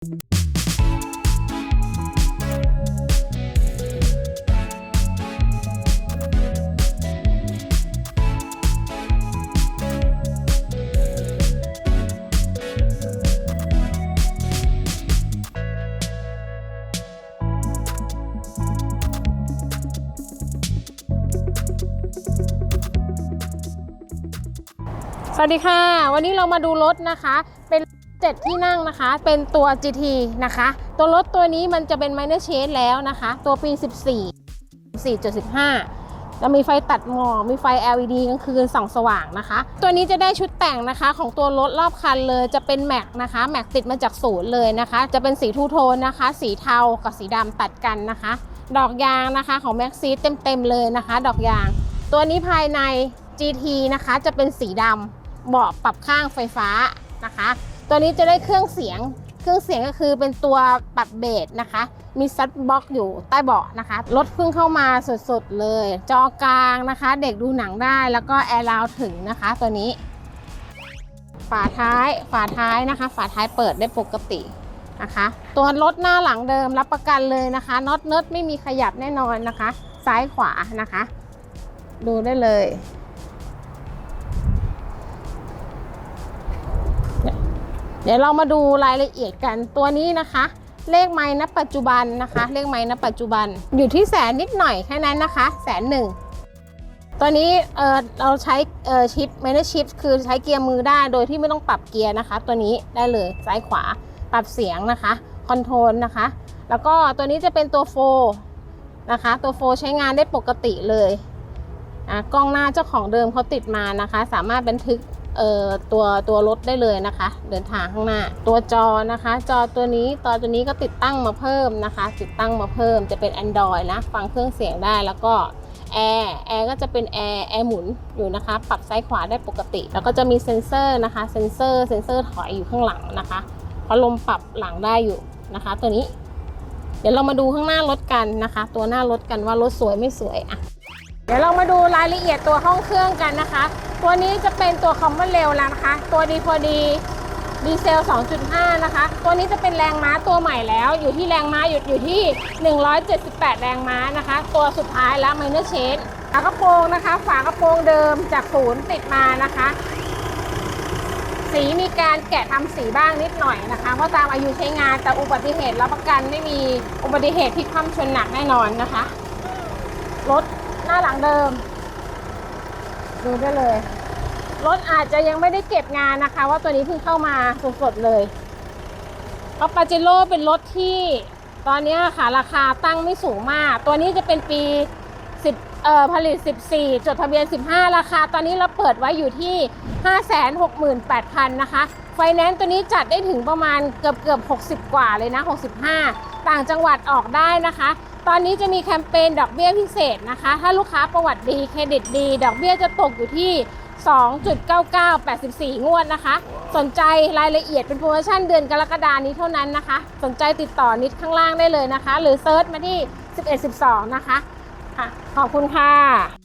สวัสดีค่ะ วันนี้เรามาดูรถนะคะ เป็น เจ็ดที่นั่งนะคะ เป็นตัว GT นะคะ ตัวรถตัวนี้มันจะเป็น minor change แล้วนะคะ ตัวปี 14 4.15แล้วมีไฟตัดหมอกมีไฟ LED กลางคืนส่องสว่างนะคะ ตัวนี้จะได้ชุดแต่งนะคะ ของตัวรถรอบคันเลยจะเป็นแม็กนะคะแม็กติดมาจากศูนย์เลยนะคะ จะเป็นสีทูโทนนะคะ สีเทากับสีดำตัดกันนะคะ ดอกยางนะคะของแม็กซีเต็มๆเลยนะคะ ดอกยาง ตัวนี้ภายใน GT นะคะจะเป็นสีดำเบาะปรับข้างไฟฟ้านะคะ ตัวนี้จะได้เครื่องเสียง เครื่องเสียงก็คือเป็นตัวปรับเบสนะคะ มีซัดบ็อกอยู่ใต้เบาะนะคะ รถเพิ่งเข้ามาสดๆเลย จอกลางนะคะ เด็กดูหนังได้แล้วก็แอร์ราวถึงนะคะ ตัวนี้ ฝาท้าย ฝาท้ายนะคะ ฝาท้ายเปิดได้ปกตินะคะ ตัวรถหน้าหลังเดิมรับประกันเลยนะคะน็อตเนิร์ดไม่มีขยับแน่นอนนะคะ ซ้ายขวานะคะ ดูได้เลย เดี๋ยวเรามาดูรายละเอียดกันตัวนี้นะคะ เลขไม้ณปัจจุบันนะคะ เลขไม้ณปัจจุบันอยู่ที่แสนนิดหน่อยแค่นั้นนะคะแสนหนึ่งตัวนี้เออเราใช้เออชิปเมนชิปคือใช้เกียร์มือได้โดยที่ไม่ต้องปรับเกียร์นะคะ ตัวนี้ได้เลยซ้ายขวาปรับเสียงนะคะคอนโทรลนะคะ แล้วก็ตัวนี้จะเป็นตัวโฟนะคะ ตัวโฟใช้งานได้ปกติเลยกล้องหน้าเจ้าของเดิมเขาติดมานะคะ สามารถบันทึก ตัวตัวรถได้เลยนะคะ เดินทางข้างหน้า ตัวจอนะคะ จอตัวนี้ตอตัวนี้ก็ติดตั้งมาเพิ่มนะคะ ติดตั้งมาเพิ่มจะเป็น Android นะ ฟังเครื่องเสียงได้แล้วก็แอร์แอร์ก็จะเป็นแอร์แอร์หมุนอยู่นะคะ ปรับซ้ายขวาได้ปกติ แล้วก็จะมีเซ็นเซอร์นะคะ เซ็นเซอร์เซ็นเซอร์ถอยอยู่ข้างหลังนะคะพัดลมปรับหลังได้อยู่นะคะ ตัวนี้ เดี๋ยวเรามาดูข้างหน้ารถกันนะคะ ตัวหน้ารถกันว่ารถสวยไม่สวยอะเดี๋ยวเรามาดูรายละเอียดตัวห้องเครื่องกันนะคะ ตัวนี้จะเป็นตัวคอมมอนเร็วแล้วนะคะ ตัวดีพอดีดีเซล 2.5 นะคะ ตัวนี้จะเป็นแรงม้าตัวใหม่แล้ว อยู่ที่แรงม้าอยู่อยู่ที่ 178 แรงม้านะคะ ตัวสุดท้ายแล้วไมเนอร์เชนฝากระโปรงนะคะ ฝากระโปรงเดิมจากศูนย์ติดมานะคะ สีมีการแกะทำสีบ้างนิดหน่อยนะคะเพราะตามอายุใช้งานแต่อุบัติเหตุรับประกันไม่มีอุบัติเหตุที่คว่ำชนหนักแน่นอนนะคะ รถหน้าหลังเดิม ดูได้เลย รถอาจจะยังไม่ได้เก็บงานนะคะ ว่าตัวนี้เพิ่งเข้ามาสดๆเลยเพราะปาเจโร่เป็นรถที่ตอนนี้ค่ะราคาตั้งไม่สูงมาก ตัวนี้จะเป็นปี 10เอ่อผลิต 14 จดทะเบียน 15 ราคา ตอนนี้เราเปิดไว้อยู่ที่ 568,000 นะคะ ไฟแนนซ์ตัวนี้จัดได้ถึงประมาณเกือบเกือบ60 กว่าเลยนะ 65 ต่างจังหวัดออกได้นะคะ ตอนนี้จะมีแคมเปญดอกเบี้ยพิเศษนะคะ ถ้าลูกค้าประวัติดีเครดิตดี ดอกเบี้ยจะตกอยู่ที่ 2.9984 งวดนะคะ สนใจรายละเอียดเป็นโปรโมชั่นเดือนกรกฎานี้เท่านั้นนะคะ สนใจติดต่อนิดข้างล่างได้เลยนะคะ หรือเซิร์ชมาที่ 1112 นะคะค่ะขอบคุณค่ะ